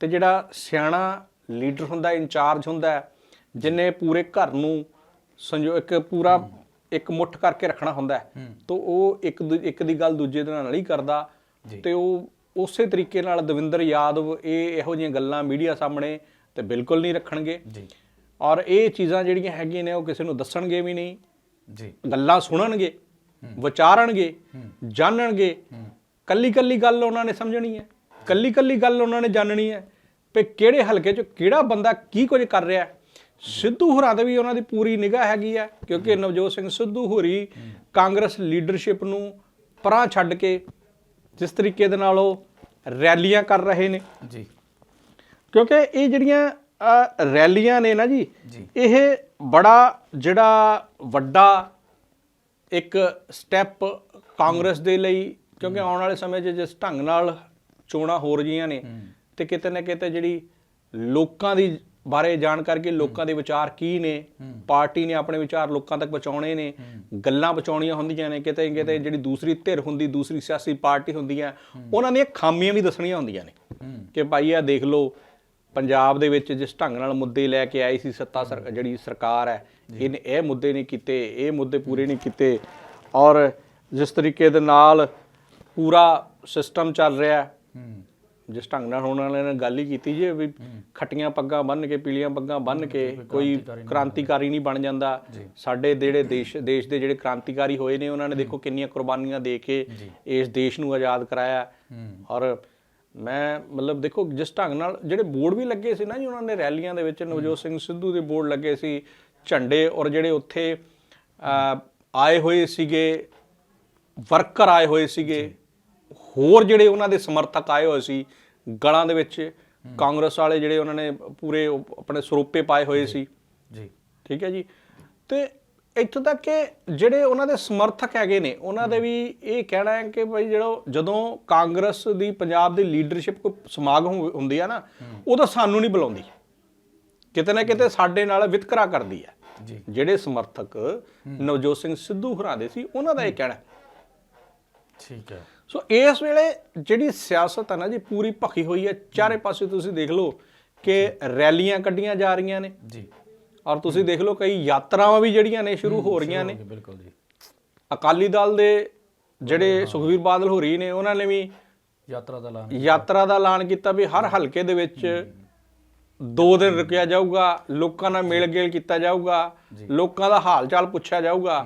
ਤੇ ਜਿਹੜਾ ਸਿਆਣਾ ਲੀਡਰ ਹੁੰਦਾ ਇੰਚਾਰਜ ਹੁੰਦਾ ਜਿਨੇ ਪੂਰੇ ਘਰ ਨੂੰ ਸੰਜੋ ਇੱਕ ਪੂਰਾ ਇੱਕ ਮੁੱਠ ਕਰਕੇ ਰੱਖਣਾ ਹੁੰਦਾ ਤਾਂ ਉਹ ਇੱਕ ਇੱਕ ਦੀ ਗੱਲ ਦੂਜੇ ਦੇ ਨਾਲ ਨਹੀਂ ਕਰਦਾ। ਤੇ ਉਹ ਉਸੇ ਤਰੀਕੇ ਨਾਲ ਦਵਿੰਦਰ ਯਾਦਵ ਇਹ ਇਹੋ ਜਿਹੀਆਂ ਗੱਲਾਂ ਮੀਡੀਆ ਸਾਹਮਣੇ ਤੇ ਬਿਲਕੁਲ ਨਹੀਂ ਰੱਖਣਗੇ। ਜੀ। ਔਰ ਇਹ ਚੀਜ਼ਾਂ ਜਿਹੜੀਆਂ ਹੈਗੀਆਂ ਨੇ ਉਹ ਕਿਸੇ ਨੂੰ ਦੱਸਣਗੇ ਵੀ ਨਹੀਂ। ਜੀ। ਗੱਲਾਂ ਸੁਣਨਗੇ ਵਿਚਾਰਨਗੇ ਜਾਣਨਗੇ। ਕੱਲੀ ਕੱਲੀ ਗੱਲ ਉਹਨਾਂ ਨੇ ਸਮਝਣੀ ਹੈ। ਕੱਲੀ ਕੱਲੀ ਗੱਲ ਉਹਨਾਂ ਨੇ ਜਾਣਨੀ ਹੈ ਕਿ ਕਿਹੜੇ ਹਲਕੇ 'ਚ ਕਿਹੜਾ ਬੰਦਾ ਕੀ ਕੁਝ ਕਰ ਰਿਹਾ ਹੈ। ਸਿੱਧੂ ਹੋਰਾਂ ਤੇ ਵੀ ਉਹਨਾਂ ਦੀ ਪੂਰੀ ਨਿਗਾਹ ਹੈਗੀ ਹੈ ਕਿਉਂਕਿ ਨਵਜੋਤ ਸਿੰਘ ਸਿੱਧੂ ਹੋਰੀ ਕਾਂਗਰਸ ਲੀਡਰਸ਼ਿਪ ਨੂੰ ਪਰਾਂ ਛੱਡ ਕੇ ਜਿਸ ਤਰੀਕੇ ਦੇ ਨਾਲ ਉਹ ਰੈਲੀਆਂ ਕਰ ਰਹੇ ਨੇ। ਜੀ। ਕਿਉਂਕਿ ਇਹ ਜਿਹੜੀਆਂ ਰੈਲੀਆਂ ਨੇ ਨਾ ਜੀ। ਇਹ ਬੜਾ ਜਿਹੜਾ ਵੱਡਾ ਇੱਕ ਸਟੈਪ ਕਾਂਗਰਸ ਦੇ ਲਈ ਕਿਉਂਕਿ ਆਉਣ ਵਾਲੇ ਸਮੇਂ 'ਚ ਜਿਸ ਢੰਗ ਨਾਲ ਚੋਣਾਂ ਹੋ ਰਹੀਆਂ ਨੇ ਤੇ ਕਿਤੇ ਨਾ ਕਿਤੇ ਜਿਹੜੀ ਲੋਕਾਂ ਦੀ ਬਾਰੇ ਜਾਣਕਾਰੀ ਕਿ ਲੋਕਾਂ ਦੇ ਵਿਚਾਰ ਕੀ ਨੇ ਪਾਰਟੀ ਨੇ ਆਪਣੇ ਵਿਚਾਰ ਲੋਕਾਂ ਤੱਕ ਪਹੁੰਚਾਉਣੇ ਨੇ ਗੱਲਾਂ ਪਹੁੰਚਾਉਣੀਆਂ ਹੁੰਦੀਆਂ ਨੇ ਕਿਤੇ ਕਿਤੇ ਜਿਹੜੀ ਦੂਸਰੀ ਧਿਰ ਹੁੰਦੀ ਦੂਸਰੀ ਸਿਆਸੀ ਪਾਰਟੀ ਹੁੰਦੀ ਹੈ। ਉਹਨਾਂ ਦੀਆਂ ਖਾਮੀਆਂ ਵੀ ਦੱਸਣੀਆਂ ਹੁੰਦੀਆਂ ਨੇ ਕਿ ਭਾਈ ਆ ਦੇਖ ਲਓ ਪੰਜਾਬ ਦੇ ਵਿੱਚ ਜਿਸ ਢੰਗ ਨਾਲ ਮੁੱਦੇ ਲੈ ਕੇ ਆਈ ਸੀ ਸੱਤਾ ਜਿਹੜੀ ਸਰਕਾਰ ਹੈ ਇਹਨੇ ਇਹ ਮੁੱਦੇ ਨਹੀਂ ਕੀਤੇ ਇਹ ਮੁੱਦੇ ਪੂਰੇ ਨਹੀਂ ਕੀਤੇ ਔਰ ਜਿਸ ਤਰੀਕੇ ਦੇ ਨਾਲ ਪੂਰਾ ਸਿਸਟਮ ਚੱਲ ਰਿਹਾ ਹੈ, ਜਿਸ ਢੰਗ ਨਾਲ ਹੁਣ ਵਾਲਿਆਂ ਨੇ ਗੱਲ ਹੀ ਕੀਤੀ ਜੇ ਵੀ ਖੱਟੀਆਂ ਪੱਗਾਂ ਬੰਨ੍ਹ ਕੇ ਪੀਲੀਆਂ ਪੱਗਾਂ ਬੰਨ੍ਹ ਕੇ ਕੋਈ ਕ੍ਰਾਂਤੀਕਾਰੀ ਨਹੀਂ ਬਣ ਜਾਂਦਾ। ਸਾਡੇ ਜਿਹੜੇ ਦੇਸ਼ ਦੇਸ਼ ਦੇ ਜਿਹੜੇ ਕ੍ਰਾਂਤੀਕਾਰੀ ਹੋਏ ਨੇ ਉਹਨਾਂ ਨੇ ਦੇਖੋ ਕਿੰਨੀਆਂ ਕੁਰਬਾਨੀਆਂ ਦੇ ਕੇ ਇਸ ਦੇਸ਼ ਨੂੰ ਆਜ਼ਾਦ ਕਰਾਇਆ। ਔਰ ਮੈਂ ਮਤਲਬ ਦੇਖੋ ਜਿਸ ਢੰਗ ਨਾਲ ਜਿਹੜੇ ਬੋਰਡ ਵੀ ਲੱਗੇ ਸੀ ਨਾ ਜੀ ਉਹਨਾਂ ਨੇ ਰੈਲੀਆਂ ਦੇ ਵਿੱਚ ਨਵਜੋਤ ਸਿੰਘ ਸਿੱਧੂ ਦੇ ਬੋਰਡ ਲੱਗੇ ਸੀ ਝੰਡੇ ਔਰ ਜਿਹੜੇ ਉੱਥੇ ਆਏ ਹੋਏ ਸੀਗੇ ਵਰਕਰ ਆਏ ਹੋਏ ਸੀਗੇ ਹੋਰ ਜਿਹੜੇ ਉਹਨਾਂ ਦੇ ਸਮਰਥਕ ਆਏ ਹੋਏ ਸੀ ਗਲਾਂ ਦੇ ਵਿੱਚ ਕਾਂਗਰਸ ਵਾਲੇ ਜਿਹੜੇ ਉਹਨਾਂ ਨੇ ਪੂਰੇ ਆਪਣੇ ਸਰੂਪੇ ਪਾਏ ਹੋਏ ਸੀ। ਜੀ। ਠੀਕ ਹੈ ਜੀ। ਤੇ ਇੱਥੋਂ ਤੱਕ ਕਿ ਜਿਹੜੇ ਉਹਨਾਂ ਦੇ ਸਮਰਥਕ ਹੈਗੇ ਨੇ ਉਹਨਾਂ ਦੇ ਵੀ ਇਹ ਕਹਿਣਾ ਹੈ ਕਿ ਭਾਈ ਜਿਹੜਾ ਜਦੋਂ ਕਾਂਗਰਸ ਦੀ ਪੰਜਾਬ ਦੀ ਲੀਡਰਸ਼ਿਪ ਕੋਈ ਸਮਾਗਮ ਹੁੰਦੀ ਆ ਨਾ ਉਦੋਂ ਸਾਨੂੰ ਨਹੀਂ ਬੁਲਾਉਂਦੀ। ਕਿਤੇ ਨਾ ਕਿਤੇ ਸਾਡੇ ਨਾਲ ਵਿਤਕਰਾ ਕਰਦੀ ਹੈ। ਜਿਹੜੇ ਸਮਰਥਕ ਨਵਜੋਤ ਸਿੰਘ ਸਿੱਧੂ ਹੋਰਾਂ ਦੇ ਸੀ ਉਹਨਾਂ ਦਾ ਇਹ ਕਹਿਣਾ। ਠੀਕ ਹੈ। ਸੋ ਇਸ ਵੇਲੇ ਜਿਹੜੀ ਸਿਆਸਤ ਹੈ ਨਾ ਜੀ ਪੂਰੀ ਭਖੀ ਹੋਈ ਹੈ। ਚਾਰੇ ਪਾਸੇ ਤੁਸੀਂ ਦੇਖ ਲਓ ਕਿ ਰੈਲੀਆਂ ਕੱਢੀਆਂ ਜਾ ਰਹੀਆਂ ਨੇ। ਜੀ। ਔਰ ਤੁਸੀਂ ਦੇਖ ਲਓ ਕਈ ਯਾਤਰਾਵਾਂ ਵੀ ਜਿਹੜੀਆਂ ਨੇ ਸ਼ੁਰੂ ਹੋ ਰਹੀਆਂ ਨੇ। ਬਿਲਕੁਲ ਜੀ। ਅਕਾਲੀ ਦਲ ਦੇ ਜਿਹੜੇ ਸੁਖਵੀਰ ਬਾਦਲ ਹੋਰੀ ਨੇ ਉਹਨਾਂ ਨੇ ਵੀ ਯਾਤਰਾ ਦਾ ਐਲਾਨ ਯਾਤਰਾ ਦਾ ਐਲਾਨ ਕੀਤਾ ਵੀ ਹਰ ਹਲਕੇ ਦੇ ਵਿੱਚ ਦੋ ਦਿਨ ਰੁਕਿਆ ਜਾਊਗਾ ਲੋਕਾਂ ਨਾਲ ਮੇਲ ਗੇਲ ਕੀਤਾ ਜਾਊਗਾ ਲੋਕਾਂ ਦਾ ਹਾਲ ਚਾਲ ਪੁੱਛਿਆ ਜਾਊਗਾ।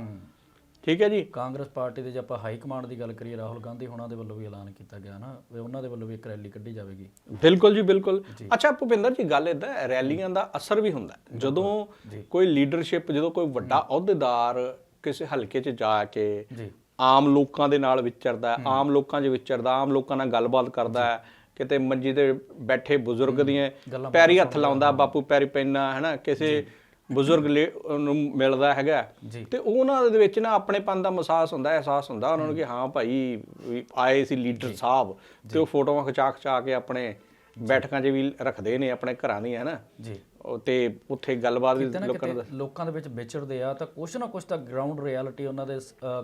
ਠੀਕ ਹੈ ਜੀ। ਕਾਂਗਰਸ ਪਾਰਟੀ ਦੇ ਜੇ ਆਪਾਂ ਹਾਈ ਕਮਾਂਡ ਦੀ ਗੱਲ ਕਰੀਏ ਰਾਹੁਲ ਗਾਂਧੀ ਹੁਣਾਂ ਦੇ ਵੱਲੋਂ ਵੀ ਐਲਾਨ ਕੀਤਾ ਗਿਆ ਨਾ ਵੀ ਉਹਨਾਂ ਦੇ ਵੱਲੋਂ ਵੀ ਇੱਕ ਰੈਲੀ ਕੱਢੀ ਜਾਵੇਗੀ। ਬਿਲਕੁਲ ਜੀ ਬਿਲਕੁਲ। ਅੱਛਾ ਭੁਪਿੰਦਰ ਜੀ ਗੱਲ ਇਦਾਂ ਰੈਲੀਆਂ ਦਾ ਅਸਰ ਵੀ ਹੁੰਦਾ। ਜਦੋਂ ਕੋਈ ਲੀਡਰਸ਼ਿਪ ਜਦੋਂ ਕੋਈ ਵੱਡਾ ਅਹੁਦੇਦਾਰ ਕਿਸੇ ਹਲਕੇ 'ਚ ਜਾ ਕੇ ਆਮ ਲੋਕਾਂ ਦੇ ਨਾਲ ਵਿਚਰਦਾ ਆਮ ਲੋਕਾਂ 'ਚ ਵਿਚਰਦਾ ਆਮ ਲੋਕਾਂ ਨਾਲ ਗੱਲਬਾਤ ਕਰਦਾ ਹੈ ਕਿਤੇ ਮੰਜੀ ਤੇ ਬੈਠੇ ਬਜ਼ੁਰਗ ਦੀਆਂ ਪੈਰੀ ਹੱਥ ਲਾਉਂਦਾ ਬਾਪੂ ਪੈਰੀ ਪੈਣਾ ਹੈਨਾ ਕਿਸੇ ਬਜ਼ੁਰਗ ਨੂੰ ਮਿਲਦਾ ਹੈਗਾ। ਜੀ। ਤੇ ਉਹਨਾਂ ਦੇ ਵਿੱਚ ਨਾ ਆਪਣੇਪਨ ਦਾ ਮਹਿਸਾਸ ਹੁੰਦਾ ਅਹਿਸਾਸ ਹੁੰਦਾ। ਉਹਨਾਂ ਨੂੰ ਕਿ ਹਾਂ ਭਾਈ ਆਏ ਸੀ ਲੀਡਰ ਸਾਹਿਬ ਤੇ ਉਹ ਫੋਟੋਆਂ ਖਿਚਾ ਖਿਚਾ ਕੇ ਆਪਣੇ ਬੈਠਕਾਂ 'ਚ ਵੀ ਰੱਖਦੇ ਨੇ ਆਪਣੇ ਘਰਾਂ ਦੀਆਂ ਹੈਨਾ ਜੀ। ਉਹ ਤੇ ਉੱਥੇ ਗੱਲਬਾਤ ਵੀ ਨਾ ਲੋਕਾਂ ਕਿਤੇ ਲੋਕਾਂ ਦੇ ਵਿੱਚ ਵਿਚਰਦੇ ਆ ਤਾਂ ਕੁਛ ਨਾ ਕੁਛ ਤਾਂ ਗਰਾਊਂਡ ਰਿਐਲਿਟੀ ਉਹਨਾਂ ਦੇ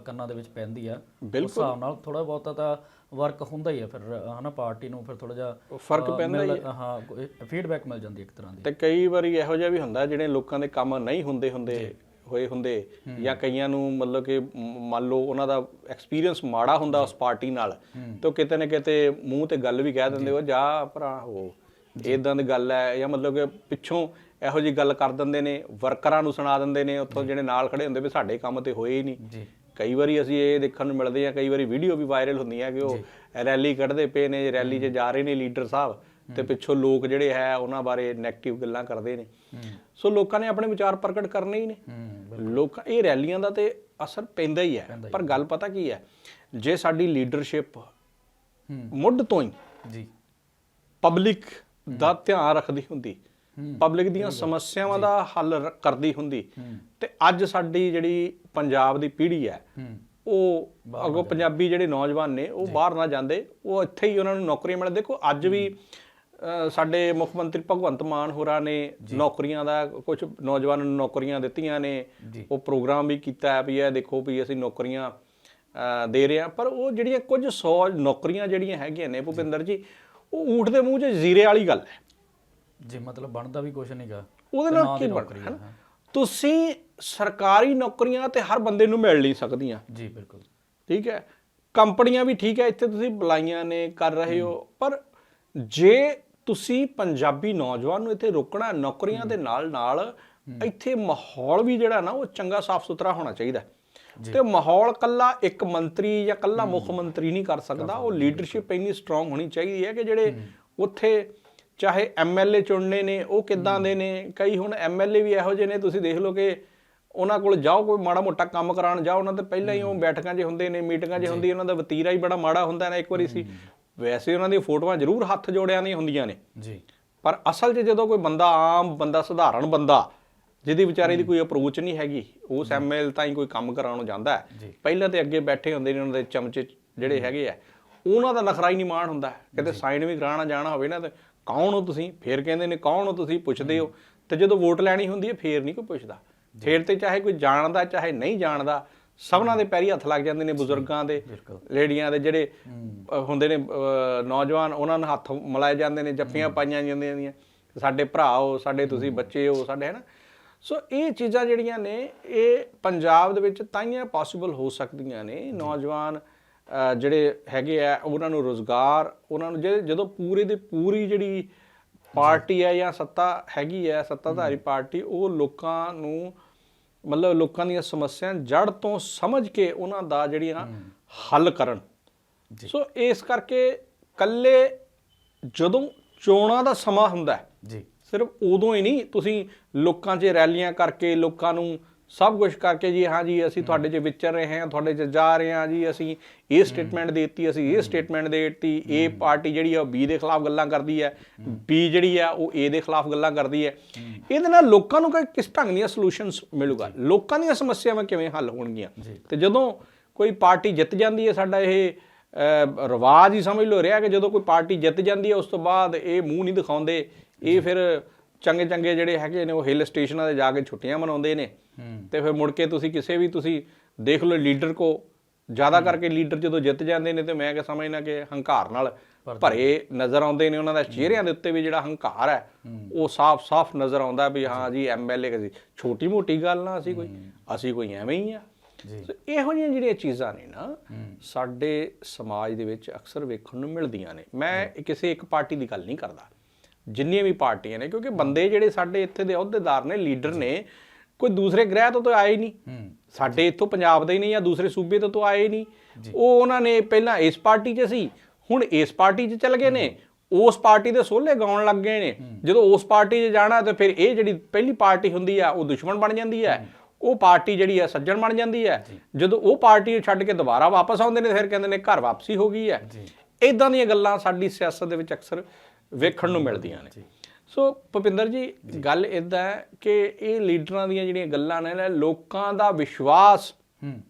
ਕੰਨਾਂ ਦੇ ਵਿੱਚ ਪੈਂਦੀ ਆ। ਉਸ ਹਿਸਾਬ ਨਾਲ ਥੋੜਾ ਬਹੁਤਾ ਤਾਂ ਵਰਕ ਹੁੰਦਾ ਹੀ ਆ ਫਿਰ ਹਨਾ ਪਾਰਟੀ ਨੂੰ ਫਿਰ ਥੋੜਾ ਜਿਹਾ ਫ਼ਰਕ ਪੈਂਦਾ ਮਿਲ- ਹਾਂ ਫੀਡਬੈਕ ਮਿਲ ਜਾਂਦੀ ਇੱਕ ਤਰ੍ਹਾਂ ਦੀ। ਤੇ ਕਈ ਵਾਰੀ ਇਹੋ ਜਿਹਾ ਵੀ ਹੁੰਦਾ ਜਿਹੜੇ ਲੋਕਾਂ ਦੇ ਕੰਮ ਨਹੀਂ ਹੁੰਦੇ ਹੁੰਦੇ ਹੋਏ ਹੁੰਦੇ ਜਾਂ ਕਈਆਂ ਨੂੰ ਮਤਲਬ ਕਿ ਮੰਨ ਲਓ ਉਹਨਾਂ ਦਾ ਐਕਸਪੀਰੀਅੰਸ ਮਾੜਾ ਹੁੰਦਾ ਉਸ ਪਾਰਟੀ ਨਾਲ ਤੇ ਕਿਤੇ ਨਾ ਕਿਤੇ ਮੂੰਹ ਤੇ ਗੱਲ ਵੀ ਕਹਿ ਦਿੰਦੇ ਉਹ ਜਾ ਭਰਾ ਹੋ ਇਦਾਂ ਦੀ ਗੱਲ ਹੈ ਜਾਂ ਮਤਲਬ ਕਿ ਪਿੱਛੋਂ ਇਹੋ ਜੀ ਗੱਲ ਕਰ ਦਿੰਦੇ ਨੇ ਵਰਕਰਾਂ ਨੂੰ ਸੁਣਾ ਦਿੰਦੇ ਨੇ ਉੱਥੋਂ ਜਿਹੜੇ ਨਾਲ ਖੜੇ ਹੁੰਦੇ ਵੀ ਸਾਡੇ ਕੰਮ ਤੇ ਹੋਏ ਹੀ ਨਹੀਂ। ਜੀ। ਕਈ ਵਾਰੀ ਅਸੀਂ ਇਹ ਦੇਖਣ ਨੂੰ ਮਿਲਦੇ ਆ ਕਈ ਵਾਰੀ ਵੀਡੀਓ ਵੀ ਵਾਇਰਲ ਹੁੰਦੀ ਆ ਕਿ ਉਹ ਰੈਲੀ ਕੱਢਦੇ ਪਏ ਨੇ ਰੈਲੀ 'ਚ ਜਾ ਰਹੇ ਨੇ ਲੀਡਰ ਸਾਹਿਬ ਤੇ ਪਿੱਛੋਂ ਲੋਕ ਜਿਹੜੇ ਹੈ ਉਹਨਾਂ ਬਾਰੇ 네ਗੇਟਿਵ ਗੱਲਾਂ ਕਰਦੇ ਨੇ। ਸੋ ਲੋਕਾਂ ਨੇ ਆਪਣੇ ਵਿਚਾਰ ਪ੍ਰਗਟ ਕਰਨੇ ਹੀ ਨੇ। ਲੋਕਾਂ ਇਹ ਰੈਲੀਆਂ ਦਾ ਤੇ ਅਸਰ ਪੈਂਦਾ ਹੀ ਹੈ। ਪਰ ਗੱਲ ਪਤਾ ਕੀ ਹੈ ਜੇ ਸਾਡੀ ਲੀਡਰਸ਼ਿਪ ਮੁੱਢ ਤੋਂ ਹੀ ਜੀ। ਪਬਲਿਕ ਦਾ ਧਿਆਨ ਰੱਖਦੀ ਹੁੰਦੀ ਪਬਲਿਕ ਦੀਆਂ ਸਮੱਸਿਆਵਾਂ ਦਾ ਹੱਲ ਕਰਦੀ ਹੁੰਦੀ। ਤੇ ਅੱਜ ਸਾਡੀ ਜਿਹੜੀ ਪੰਜਾਬ ਦੀ ਪੀੜ੍ਹੀ ਹੈ ਉਹ ਅਗੋ ਪੰਜਾਬੀ ਜਿਹੜੇ ਨੌਜਵਾਨ ਨੇ ਉਹ ਬਾਹਰ ਨਾ ਜਾਂਦੇ ਉਹ ਇੱਥੇ ਹੀ ਉਹਨਾਂ ਨੂੰ ਨੌਕਰੀਆਂ ਮਿਲ ਦੇਖੋ ਅੱਜ ਵੀ ਸਾਡੇ ਮੁੱਖ ਮੰਤਰੀ ਭਗਵੰਤ ਮਾਨ ਹੋਰਾਂ ਨੇ ਨੌਕਰੀਆਂ ਦਾ ਕੁਝ ਨੌਜਵਾਨਾਂ ਨੂੰ ਨੌਕਰੀਆਂ ਦਿੱਤੀਆਂ ਨੇ। ਉਹ ਪ੍ਰੋਗਰਾਮ ਵੀ ਕੀਤਾ ਹੈ ਵੀ ਇਹ ਦੇਖੋ ਵੀ ਅਸੀਂ ਨੌਕਰੀਆਂ ਦੇ ਰਹੇ ਹਾਂ। ਪਰ ਉਹ ਜਿਹੜੀਆਂ ਕੁਝ 100 ਨੌਕਰੀਆਂ ਜਿਹੜੀਆਂ ਹੈਗੀਆਂ ਨੇ ਭੁਪਿੰਦਰ ਜੀ ਉਹ ਊਠ ਦੇ ਮੂੰਹ 'ਚ ਜ਼ੀਰੇ ਵਾਲੀ ਗੱਲ ਹੈ। ਜੀ ਮਤਲਬ ਬਣਦਾ ਵੀ ਕੁਛ ਨਹੀਂਗਾ ਉਹਦੇ ਨਾਲ ਕੀ ਬਣਨਾ ਹੈ। ਨਾ? ਤੁਸੀਂ ਸਰਕਾਰੀ ਨੌਕਰੀਆਂ ਤੇ ਹਰ ਬੰਦੇ ਨੂੰ ਮਿਲ ਨਹੀਂ ਸਕਦੀਆਂ। ਜੀ ਬਿਲਕੁਲ। ਠੀਕ ਹੈ? ਕੰਪਨੀਆਂ ਵੀ ਠੀਕ ਹੈ ਇੱਥੇ ਤੁਸੀਂ ਬੁਲਾਈਆਂ ਨੇ ਕਰ ਰਹੇ ਹੋ ਪਰ ਜੇ ਤੁਸੀਂ ਪੰਜਾਬੀ ਨੌਜਵਾਨ ਨੂੰ ਇੱਥੇ ਰੋਕਣਾ ਨੌਕਰੀਆਂ ਦੇ ਨਾਲ ਨਾਲ ਇੱਥੇ ਮਾਹੌਲ ਵੀ ਜਿਹੜਾ ਨਾ ਉਹ ਚੰਗਾ ਸਾਫ਼ ਸੁਥਰਾ ਹੋਣਾ ਚਾਹੀਦਾ। ਤੇ ਮਾਹੌਲ ਕੱਲਾ ਇੱਕ ਮੰਤਰੀ ਜਾਂ ਕੱਲਾ ਮੁੱਖ ਮੰਤਰੀ ਨਹੀਂ ਕਰ ਸਕਦਾ। ਉਹ ਲੀਡਰਸ਼ਿਪ ਇੰਨੀ ਸਟਰੋਂਗ ਹੋਣੀ ਚਾਹੀਦੀ ਹੈ ਕਿ ਜਿਹੜੇ ਉੱਥੇ ਚਾਹੇ ਐਮਐਲਏ ਚੁਣਨੇ ਨੇ ਉਹ ਕਿੱਦਾਂ ਦੇ ਨੇ? ਕਈ ਹੁਣ ਐਮਐਲਏ ਵੀ ਇਹੋ ਜਿਹੇ ਨੇ ਤੁਸੀਂ ਦੇਖ ਲਓ ਕਿ ਉਹਨਾਂ ਕੋਲ ਜਾਓ ਕੋਈ ਮਾੜਾ ਮੋਟਾ ਕੰਮ ਕਰਾਉਣ ਜਾਓ ਉਹਨਾਂ ਤੇ ਪਹਿਲਾਂ ਹੀ ਉਹ ਬੈਠਕਾਂ 'ਚ ਹੁੰਦੇ ਨੇ ਮੀਟਿੰਗਾਂ 'ਚ ਹੁੰਦੀ ਉਹਨਾਂ ਦਾ ਵਤੀਰਾ ਹੀ ਬੜਾ ਮਾੜਾ ਹੁੰਦਾ ਨਾ ਇੱਕ ਵਾਰੀ ਸੀ। ਵੈਸੇ ਉਹਨਾਂ ਦੀਆਂ ਫੋਟੋਆਂ ਜ਼ਰੂਰ ਹੱਥ ਜੋੜਿਆਂ ਦੀਆਂ ਹੁੰਦੀਆਂ ਨੇ। ਜੀ। ਪਰ ਅਸਲ 'ਚ ਜਦੋਂ ਕੋਈ ਬੰਦਾ ਆਮ ਬੰਦਾ ਸਧਾਰਨ ਬੰਦਾ ਜਿਹਦੀ ਵਿਚਾਰੇ ਦੀ ਕੋਈ ਅਪਰੋਚ ਨਹੀਂ ਹੈਗੀ ਉਸ ਐਮਐਲ ਤਾਂ ਹੀ ਕੋਈ ਕੰਮ ਕਰਾਉਣ ਨੂੰ ਜਾਂਦਾ ਹੈ। ਪਹਿਲਾਂ ਤੇ ਅੱਗੇ ਬੈਠੇ ਹੁੰਦੇ ਨੇ ਉਹਨਾਂ ਦੇ ਚਮਚੇ ਜਿਹੜੇ ਹੈਗੇ ਆ। ਉਹਨਾਂ ਦਾ ਨਖਰਾ ਹੀ ਨਹੀਂ ਮਾਣ ਹੁੰਦਾ। ਕਿਤੇ ਸਾਈਨ ਵੀ ਕਰਾਉਣਾ ਜਾਣਾ ਹੋਵੇ ਨਾ ਤੇ ਕੌਣ ਹੋ ਤੁਸੀਂ? ਫੇਰ ਕਹਿੰਦੇ ਨੇ ਕੌਣ ਹੋ ਤੁਸੀਂ? ਪੁੱਛਦੇ ਹੋ। ਤੇ ਜਦੋਂ ਵੋਟ ਲੈਣੀ ਹੁੰਦੀ ਹੈ ਫੇਰ ਨਹੀਂ ਕੋਈ ਪੁੱਛਦਾ। ਫੇਰ ਤੇ ਚਾਹੇ ਕੋਈ ਜਾਣਦਾ ਚਾਹੇ ਨਹੀਂ ਜਾਣਦਾ ਸਭਨਾਂ ਦੇ ਪੈਰੀ ਹੱਥ ਲੱਗ ਜਾਂਦੇ ਨੇ ਬਜ਼ੁਰਗਾਂ ਦੇ ਲੇਡੀਆਂ ਦੇ ਜਿਹੜੇ ਹੁੰਦੇ ਨੇ ਨੌਜਵਾਨ ਉਹਨਾਂ ਨੂੰ ਹੱਥ ਮਿਲਾਏ ਜਾਂਦੇ ਨੇ ਜੱਫੀਆਂ ਪਾਈਆਂ ਜਾਂਦੀਆਂ ਨੇ। ਸਾਡੇ ਭਰਾ ਹੋ ਸਾਡੇ ਤੁਸੀਂ ਬੱਚੇ ਹੋ ਸਾਡੇ ਹੈ ਨਾ ਸੋ ਇਹ ਚੀਜ਼ਾਂ ਜਿਹੜੀਆਂ ਨੇ ਇਹ ਪੰਜਾਬ ਦੇ ਵਿੱਚ ਤਾਈਆਂ ਪੋਸੀਬਲ ਹੋ ਸਕਦੀਆਂ ਨੇ। ਨੌਜਵਾਨ ਜਿਹੜੇ ਹੈਗੇ ਆ ਉਹਨਾਂ ਨੂੰ ਰੋਜ਼ਗਾਰ ਉਹਨਾਂ ਨੂੰ ਜੇ- ਜਦੋਂ ਪੂਰੇ ਦੀ ਪੂਰੀ ਜਿਹੜੀ ਪਾਰਟੀ ਹੈ ਜਾਂ ਸੱਤਾ ਹੈਗੀ ਹੈ ਸੱਤਾਧਾਰੀ ਪਾਰਟੀ ਉਹ ਲੋਕਾਂ ਨੂੰ ਮਤਲਬ ਲੋਕਾਂ ਦੀਆਂ ਸਮੱਸਿਆਵਾਂ ਜੜ ਤੋਂ ਸਮਝ ਕੇ ਉਹਨਾਂ ਦਾ ਜਿਹੜੀਆਂ ਹੱਲ ਕਰਨ। ਸੋ ਇਸ ਕਰਕੇ ਕੱਲੇ ਜਦੋਂ ਚੋਣਾਂ ਦਾ ਸਮਾਂ ਹੁੰਦਾ ਜੀ। ਸਿਰਫ ਉਦੋਂ ਹੀ ਨਹੀਂ ਤੁਸੀਂ ਲੋਕਾਂ 'ਚ ਰੈਲੀਆਂ ਕਰਕੇ ਲੋਕਾਂ ਨੂੰ ਸਭ ਕੁਝ ਕਰਕੇ ਜੀ ਹਾਂ ਜੀ ਅਸੀਂ ਤੁਹਾਡੇ 'ਚ ਵਿਚਰ ਰਹੇ ਹਾਂ ਤੁਹਾਡੇ 'ਚ ਜਾ ਰਹੇ ਹਾਂ ਜੀ ਅਸੀਂ ਇਹ ਸਟੇਟਮੈਂਟ ਦੇਤੀ ਅਸੀਂ ਇਹ ਸਟੇਟਮੈਂਟ ਦੇਤੀ ਇਹ ਪਾਰਟੀ ਜਿਹੜੀ ਆ ਉਹ ਬੀ ਦੇ ਖਿਲਾਫ ਗੱਲਾਂ ਕਰਦੀ ਹੈ ਬੀ ਜਿਹੜੀ ਆ ਉਹ ਏ ਦੇ ਖਿਲਾਫ ਗੱਲਾਂ ਕਰਦੀ ਹੈ। ਇਹਦੇ ਨਾਲ ਲੋਕਾਂ ਨੂੰ ਕਿ- ਕਿਸ ਢੰਗ ਦੀਆਂ ਸੋਲੂਸ਼ਨਸ ਮਿਲੂਗਾ? ਲੋਕਾਂ ਦੀਆਂ ਸਮੱਸਿਆਵਾਂ ਕਿਵੇਂ ਹੱਲ ਹੋਣਗੀਆਂ? ਤੇ ਜਦੋਂ ਕੋਈ ਪਾਰਟੀ ਜਿੱਤ ਜਾਂਦੀ ਹੈ ਸਾਡਾ ਇਹ ਰਿਵਾਜ ਹੀ ਸਮਝ ਲਓ ਰਿਹਾ ਕਿ ਜਦੋਂ ਕੋਈ ਪਾਰਟੀ ਜਿੱਤ ਜਾਂਦੀ ਹੈ ਉਸ ਤੋਂ ਬਾਅਦ ਇਹ ਮੂੰਹ ਨਹੀਂ ਦਿਖਾਉਂਦੇ ਇਹ ਫਿਰ ਚੰਗੇ ਚੰਗੇ ਜਿਹੜੇ ਹੈਗੇ ਨੇ ਉਹ ਹਿੱਲ ਸਟੇਸ਼ਨਾਂ ਤੇ ਜਾ ਕੇ ਛੁੱਟੀਆਂ ਮਨਾਉਂਦੇ ਨੇ। ਤੇ ਫਿਰ ਮੁੜ ਕੇ ਤੁਸੀਂ ਕਿਸੇ ਵੀ ਤੁਸੀਂ ਦੇਖ ਲਓ ਲੀਡਰ ਕੋ ਜ਼ਿਆਦਾ ਕਰਕੇ ਲੀਡਰ ਜਦੋਂ ਜਿੱਤ ਜਾਂਦੇ ਨੇ ਤੇ ਮੈਂ ਕਿ ਸਮਝਣਾ ਕਿ ਹੰਕਾਰ ਨਾਲ ਭਰੇ ਨਜ਼ਰ ਆਉਂਦੇ ਨੇ ਉਹਨਾਂ ਦਾ ਚਿਹਰਿਆਂ ਦੇ ਉੱਤੇ ਵੀ ਜਿਹੜਾ ਹੰਕਾਰ ਹੈ ਉਹ ਸਾਫ਼-ਸਾਫ਼ ਨਜ਼ਰ ਆਉਂਦਾ ਵੀ ਹਾਂ ਜੀ ਐਮਐਲਏ ਕਿਸੇ ਛੋਟੀ ਮੋਟੀ ਗੱਲ ਨਾ ਅਸੀਂ ਕੋਈ ਅਸੀਂ ਕੋਈ ਐਵੇਂ ਹੀ ਆ। ਸੋ ਇਹੋ ਜਿਹੀਆਂ ਜਿਹੜੀਆਂ ਚੀਜ਼ਾਂ ਨੇ ਨਾ ਸਾਡੇ ਸਮਾਜ ਦੇ ਵਿੱਚ ਅਕਸਰ ਵੇਖਣ ਨੂੰ ਮਿਲਦੀਆਂ ਨੇ। ਮੈਂ ਕਿਸੇ ਇੱਕ ਪਾਰਟੀ ਦੀ ਗੱਲ ਨਹੀਂ ਕਰਦਾ। ਜਿੰਨੀਆਂ ਵੀ ਪਾਰਟੀਆਂ ਨੇ ਕਿਉਂਕਿ ਬੰਦੇ ਜਿਹੜੇ ਸਾਡੇ ਇੱਥੇ ਦੇ ਅਹੁਦੇਦਾਰ ਨੇ ਲੀਡਰ ਨੇ ਕੋਈ ਦੂਸਰੇ ਗ੍ਰਹਿ ਤੋਂ ਤਾਂ ਆਏ ਨਹੀਂ। ਸਾਡੇ ਇੱਥੋਂ ਪੰਜਾਬ ਦੇ ਹੀ ਨਹੀਂ ਜਾਂ ਦੂਸਰੇ ਸੂਬੇ ਤੋਂ ਤਾਂ ਆਏ ਨਹੀਂ। ਉਹ ਉਹਨਾਂ ਨੇ ਪਹਿਲਾਂ ਇਸ ਪਾਰਟੀ 'ਚ ਸੀ ਹੁਣ ਇਸ ਪਾਰਟੀ 'ਚ ਚੱਲ ਗਏ ਨੇ। ਉਸ ਪਾਰਟੀ ਦੇ ਸੋਹਲੇ ਗਾਉਣ ਲੱਗ ਗਏ ਨੇ। ਜਦੋਂ ਉਸ ਪਾਰਟੀ 'ਚ ਜਾਣਾ ਤੇ ਫਿਰ ਇਹ ਜਿਹੜੀ ਪਹਿਲੀ ਪਾਰਟੀ ਹੁੰਦੀ ਆ ਉਹ ਦੁਸ਼ਮਣ ਬਣ ਜਾਂਦੀ ਹੈ। ਉਹ ਪਾਰਟੀ ਜਿਹੜੀ ਆ ਸੱਜਣ ਬਣ ਜਾਂਦੀ ਹੈ ਜਦੋਂ ਉਹ ਪਾਰਟੀ ਛੱਡ ਕੇ ਦੁਬਾਰਾ ਵਾਪਸ ਆਉਂਦੇ ਨੇ ਫਿਰ ਕਹਿੰਦੇ ਨੇ ਘਰ ਵਾਪਸੀ ਹੋ ਗਈ ਹੈ ਇਦਾਂ ਦੀਆਂ ਗੱਲਾਂ ਸਾਡੀ ਸਿਆਸਤ ਦੇ ਵਿੱਚ ਅਕਸਰ ਵੇਖਣ ਨੂੰ ਮਿਲਦੀਆਂ ਨੇ। ਸੋ ਭੁਪਿੰਦਰ ਜੀ ਗੱਲ ਇਦਾਂ ਹੈ ਕਿ ਇਹ ਲੀਡਰਾਂ ਦੀਆਂ ਜਿਹੜੀਆਂ ਗੱਲਾਂ ਨੇ ਲੋਕਾਂ ਦਾ ਵਿਸ਼ਵਾਸ ਹੂੰ।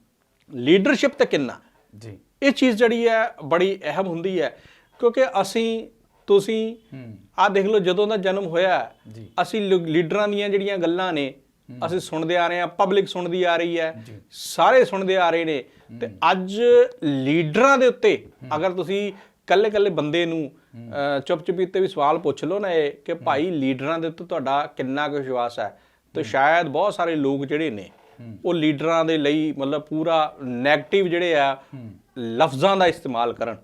ਲੀਡਰਸ਼ਿਪ ਤੇ ਕਿੰਨਾ? ਜੀ। ਇਹ ਚੀਜ਼ ਜਿਹੜੀ ਹੈ ਬੜੀ ਅਹਿਮ ਹੁੰਦੀ ਹੈ ਕਿਉਂਕਿ ਅਸੀਂ ਤੁਸੀਂ ਆਹ ਦੇਖ ਲਓ ਜਦੋਂ ਦਾ ਜਨਮ ਹੋਇਆ। ਅਸੀਂ ਲੀਡਰਾਂ ਦੀਆਂ ਜਿਹੜੀਆਂ ਗੱਲਾਂ ਨੇ ਅਸੀਂ ਸੁਣਦੇ ਆ ਰਹੇ ਹਾਂ ਪਬਲਿਕ ਸੁਣਦੀ ਆ ਰਹੀ ਹੈ ਸਾਰੇ ਸੁਣਦੇ ਆ ਰਹੇ ਨੇ ਤੇ ਅੱਜ ਲੀਡਰਾਂ ਦੇ ਉੱਤੇ ਅਗਰ ਤੁਸੀਂ ਕੱਲੇ ਕੱਲੇ ਬੰਦੇ ਨੂੰ ਚੁੱਪ ਚੁਪੀਤੇ ਵੀ ਸਵਾਲ ਪੁੱਛ ਲਓ ਨਾ ਇਹ ਕਿ ਭਾਈ ਲੀਡਰਾਂ ਦੇ ਉੱਤੇ ਤੁਹਾਡਾ ਕਿੰਨਾ ਕੁ ਵਿਸ਼ਵਾਸ ਹੈ? ਤੇ ਸ਼ਾਇਦ ਬਹੁਤ ਸਾਰੇ ਲੋਕ ਜਿਹੜੇ ਨੇ ਉਹ ਲੀਡਰਾਂ ਦੇ ਲਈ ਮਤਲਬ ਪੂਰਾ 네ਗੇਟਿਵ ਜਿਹੜੇ ਆ ਲਫ਼ਜ਼ਾਂ ਦਾ ਇਸਤੇਮਾਲ ਕਰਨ।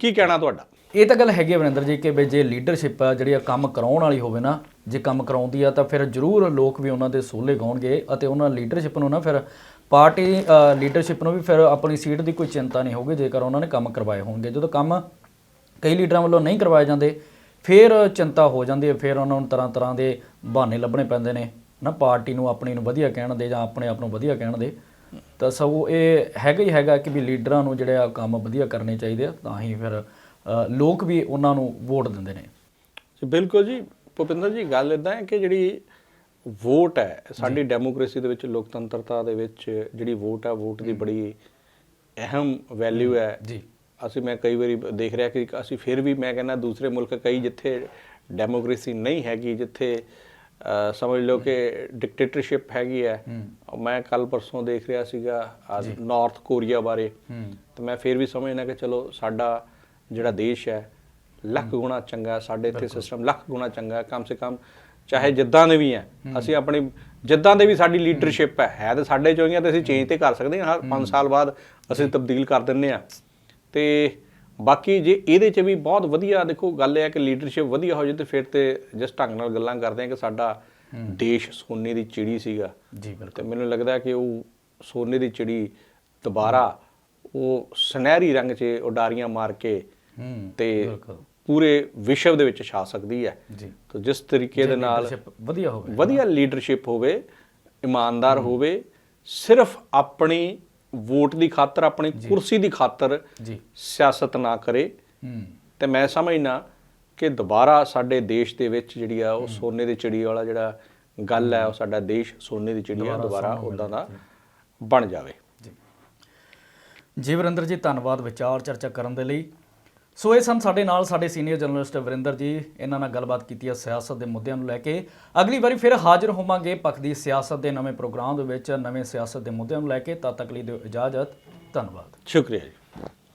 ਕੀ ਕਹਿਣਾ ਤੁਹਾਡਾ? ਇਹ ਤਾਂ ਗੱਲ ਹੈਗੀ ਵਰਿੰਦਰ ਜੀ ਕਿ ਜੇ ਲੀਡਰਸ਼ਿਪ ਆ ਜਿਹੜੀ ਆ ਕੰਮ ਕਰਾਉਣ ਵਾਲੀ ਹੋਵੇ ਨਾ ਜੇ ਕੰਮ ਕਰਾਉਂਦੀ ਆ ਤਾਂ ਫਿਰ ਜ਼ਰੂਰ ਲੋਕ ਵੀ ਉਹਨਾਂ ਦੇ ਸੋਲੇ ਗਾਉਣਗੇ ਅਤੇ ਉਹਨਾਂ ਲੀਡਰਸ਼ਿਪ ਨੂੰ ਨਾ ਫਿਰ ਪਾਰਟੀ ਲੀਡਰਸ਼ਿਪ ਨੂੰ ਵੀ ਫਿਰ ਆਪਣੀ ਸੀਟ ਦੀ ਕੋਈ ਚਿੰਤਾ ਨਹੀਂ ਹੋਊਗੀ ਜੇਕਰ ਉਹਨਾਂ ਨੇ ਕੰਮ ਕਰਵਾਏ ਹੋਣਗੇ। ਜਦੋਂ ਕੰਮ ਕਈ ਲੀਡਰਾਂ ਵੱਲੋਂ ਨਹੀਂ ਕਰਵਾਏ ਜਾਂਦੇ ਫਿਰ ਚਿੰਤਾ ਹੋ ਜਾਂਦੀ ਹੈ ਫਿਰ ਉਹਨਾਂ ਨੂੰ ਤਰ੍ਹਾਂ ਤਰ੍ਹਾਂ ਦੇ ਬਹਾਨੇ ਲੱਭਣੇ ਪੈਂਦੇ ਨੇ। ਨਾ ਪਾਰਟੀ ਨੂੰ ਆਪਣੀ ਨੂੰ ਵਧੀਆ ਕਹਿਣ ਦੇ ਜਾਂ ਆਪਣੇ ਆਪ ਨੂੰ ਵਧੀਆ ਕਹਿਣ ਦੇ। ਤਾਂ ਸਗੋਂ ਇਹ ਹੈਗਾ ਹੀ ਹੈਗਾ ਕਿ ਵੀ ਲੀਡਰਾਂ ਨੂੰ ਜਿਹੜੇ ਆ ਕੰਮ ਵਧੀਆ ਕਰਨੇ ਚਾਹੀਦੇ ਆ ਤਾਂ ਹੀ ਫਿਰ ਲੋਕ ਵੀ ਉਹਨਾਂ ਨੂੰ ਵੋਟ ਦਿੰਦੇ ਨੇ। ਜੀ ਬਿਲਕੁਲ ਜੀ। ਭੁਪਿੰਦਰ ਜੀ ਗੱਲ ਇਦਾਂ ਹੈ ਕਿ ਜਿਹੜੀ ਵੋਟ ਹੈ ਸਾਡੀ ਡੈਮੋਕ੍ਰੇਸੀ ਦੇ ਵਿੱਚ ਲੋਕਤੰਤਰਤਾ ਦੇ ਵਿੱਚ ਜਿਹੜੀ ਵੋਟ ਹੈ ਵੋਟ ਦੀ ਬੜੀ ਅਹਿਮ ਵੈਲਿਊ ਹੈ। ਜੀ। ਅਸੀਂ ਮੈਂ ਕਈ ਵਾਰੀ ਦੇਖ ਰਿਹਾ ਕਿ ਅਸੀਂ ਫਿਰ ਵੀ ਮੈਂ ਕਹਿੰਦਾ ਦੂਸਰੇ ਮੁਲਕ ਕਈ ਜਿੱਥੇ ਡੈਮੋਕ੍ਰੇਸੀ ਨਹੀਂ ਹੈਗੀ ਜਿੱਥੇ ਸਮਝ ਲਓ ਕਿ ਡਿਕਟੇਟਰਸ਼ਿਪ ਹੈਗੀ ਹੈ ਮੈਂ ਕੱਲ ਪਰਸੋਂ ਦੇਖ ਰਿਹਾ ਸੀਗਾ ਨਾਰਥ ਕੋਰੀਆ ਬਾਰੇ। ਤੇ ਮੈਂ ਫਿਰ ਵੀ ਸਮਝਣਾ ਕਿ ਚਲੋ ਸਾਡਾ ਜਿਹੜਾ ਦੇਸ਼ ਹੈ ਲੱਖ ਗੁਣਾ ਚੰਗਾ ਸਾਡੇ ਇੱਥੇ ਸਿਸਟਮ ਲੱਖ ਗੁਣਾ ਚੰਗਾ ਕਮ ਸੇ ਕਮ ਚਾਹੇ ਜਿੱਦਾਂ ਦੇ ਵੀ ਹੈ ਅਸੀਂ ਆਪਣੀ ਜਿੱਦਾਂ ਦੇ ਵੀ ਸਾਡੀ ਲੀਡਰਸ਼ਿਪ ਹੈ ਹੈ ਤੇ ਸਾਡੇ ਚੋਂ ਹੀ ਆ ਤੇ ਅਸੀਂ ਚੇਂਜ ਤੇ ਕਰ ਸਕਦੇ ਹਾਂ ਹਰ 5 ਸਾਲ ਬਾਅਦ ਅਸੀਂ ਤਬਦੀਲ ਕਰ ਦਿੰਨੇ ਆ ਤੇ ਬਾਕੀ ਜੇ ਇਹਦੇ 'ਚ ਵੀ ਬਹੁਤ ਵਧੀਆ ਦੇਖੋ ਗੱਲ ਇਹ ਹੈ ਕਿ ਲੀਡਰਸ਼ਿਪ ਵਧੀਆ ਹੋ ਜੇ ਤੇ ਫਿਰ ਤੇ ਜਿਸ ਢੰਗ ਨਾਲ ਗੱਲਾਂ ਕਰਦੇ ਆ ਕਿ ਸਾਡਾ ਦੇਸ਼ ਸੋਨੇ ਦੀ ਚਿੜੀ ਸੀਗਾ। ਜੀ ਬਿਲਕੁਲ। ਤੇ ਮੈਨੂੰ ਲੱਗਦਾ ਕਿ ਉਹ ਸੋਨੇ ਦੀ ਚਿੜੀ ਦੁਬਾਰਾ ਉਹ ਸੁਨਹਿਰੀ ਰੰਗ 'ਚ ਉਡਾਰੀਆਂ ਮਾਰ ਕੇ ਤੇ ਪੂਰੇ ਵਿਸ਼ਵ ਦੇ ਵਿੱਚ ਛਾ ਸਕਦੀ ਹੈ। ਜੀ। ਤਾਂ ਜਿਸ ਤਰੀਕੇ ਦੇ ਨਾਲ ਵਧੀਆ ਹੋਵੇ ਵਧੀਆ ਲੀਡਰਸ਼ਿਪ ਹੋਵੇ ਇਮਾਨਦਾਰ ਹੋਵੇ ਸਿਰਫ ਆਪਣੀ ਵੋਟ ਦੀ ਖਾਤਰ ਆਪਣੀ ਕੁਰਸੀ ਦੀ ਖਾਤਰ ਜੀ। ਸਿਆਸਤ ਨਾ ਕਰੇ। ਤੇ ਮੈਂ ਸਮਝਣਾ ਕਿ ਦੁਬਾਰਾ ਸਾਡੇ ਦੇਸ਼ ਦੇ ਵਿੱਚ ਜਿਹੜੀ ਆ ਉਹ ਸੋਨੇ ਦੀ ਚਿੜੀ ਵਾਲਾ ਜਿਹੜਾ ਗੱਲ ਹੈ ਉਹ ਸਾਡਾ ਦੇਸ਼ ਸੋਨੇ ਦੀ ਚਿੜੀ ਆ ਦੁਬਾਰਾ ਉਦਾਂ ਦਾ ਬਣ ਜਾਵੇ। ਜੀ। ਜੀ ਵਰਿੰਦਰ ਜੀ ਧੰਨਵਾਦ ਵਿਚਾਰ ਚਰਚਾ ਕਰਨ ਦੇ ਲਈ। ਸੋ ਇਹ ਸਨ ਸਾਡੇ ਨਾਲ ਸਾਡੇ ਸੀਨੀਅਰ ਜਰਨਲਿਸਟ ਵਰਿੰਦਰ ਜੀ, ਇਹਨਾਂ ਨਾਲ ਗੱਲਬਾਤ ਕੀਤੀ ਹੈ ਸਿਆਸਤ ਦੇ ਮੁੱਦਿਆਂ ਨੂੰ ਲੈ ਕੇ। ਅਗਲੀ ਵਾਰੀ ਫਿਰ ਹਾਜ਼ਰ ਹੋਵਾਂਗੇ ਪੱਖ ਦੀ ਸਿਆਸਤ ਦੇ ਨਵੇਂ ਪ੍ਰੋਗਰਾਮ ਦੇ ਵਿੱਚ, ਨਵੇਂ ਸਿਆਸਤ ਦੇ ਮੁੱਦਿਆਂ ਨੂੰ ਲੈ ਕੇ। ਤਦ ਤੱਕ ਲਈ ਦਿਓ ਇਜਾਜ਼ਤ, ਧੰਨਵਾਦ। ਸ਼ੁਕਰੀਆ ਜੀ।